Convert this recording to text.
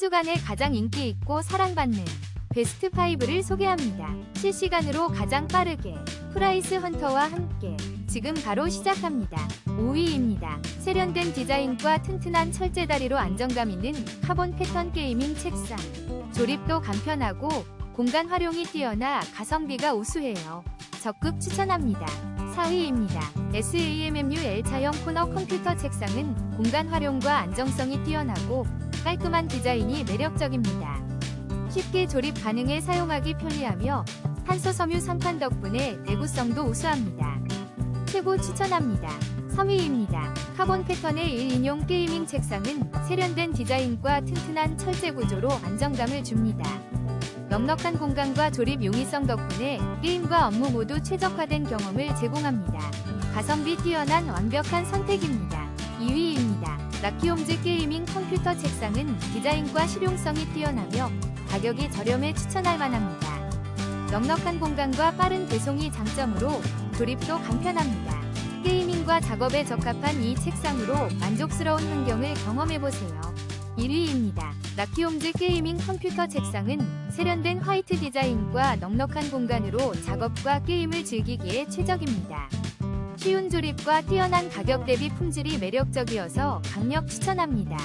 주간에 가장 인기 있고 사랑받는 베스트 5를 소개합니다. 실시간으로 가장 빠르게 프라이스 헌터와 함께 지금 바로 시작합니다. 5위입니다. 세련된 디자인과 튼튼한 철제 다리로 안정감 있는 카본 패턴 게이밍 책상. 조립도 간편하고 공간 활용이 뛰어나 가성비가 우수해요. 적극 추천합니다. 4위입니다. SAMMU L차형 코너 컴퓨터 책상은 공간 활용과 안정성이 뛰어나고 깔끔한 디자인이 매력적입니다. 쉽게 조립 가능해 사용하기 편리하며 탄소 섬유 상판 덕분에 내구성도 우수합니다. 최고 추천합니다. 3위입니다. 카본 패턴의 1 인용 게이밍 책상은 세련된 디자인과 튼튼한 철제 구조로 안정감을 줍니다. 넉넉한 공간과 조립 용이성 덕분에 게임과 업무 모두 최적화된 경험을 제공합니다. 가성비 뛰어난 완벽한 선택입니다. 2위입니다. 라키홈즈 게이밍 컴퓨터 책상은 디자인과 실용성이 뛰어나며 가격이 저렴해 추천할 만합니다. 넉넉한 공간과 빠른 배송이 장점으로 조립도 간편합니다. 게이밍과 작업에 적합한 이 책상으로 만족스러운 환경을 경험해보세요. 1위입니다. 라키홈즈 게이밍 컴퓨터 책상은 세련된 화이트 디자인과 넉넉한 공간으로 작업과 게임을 즐기기에 최적입니다. 쉬운 조립과 뛰어난 가격 대비 품질이 매력적이어서 강력 추천합니다.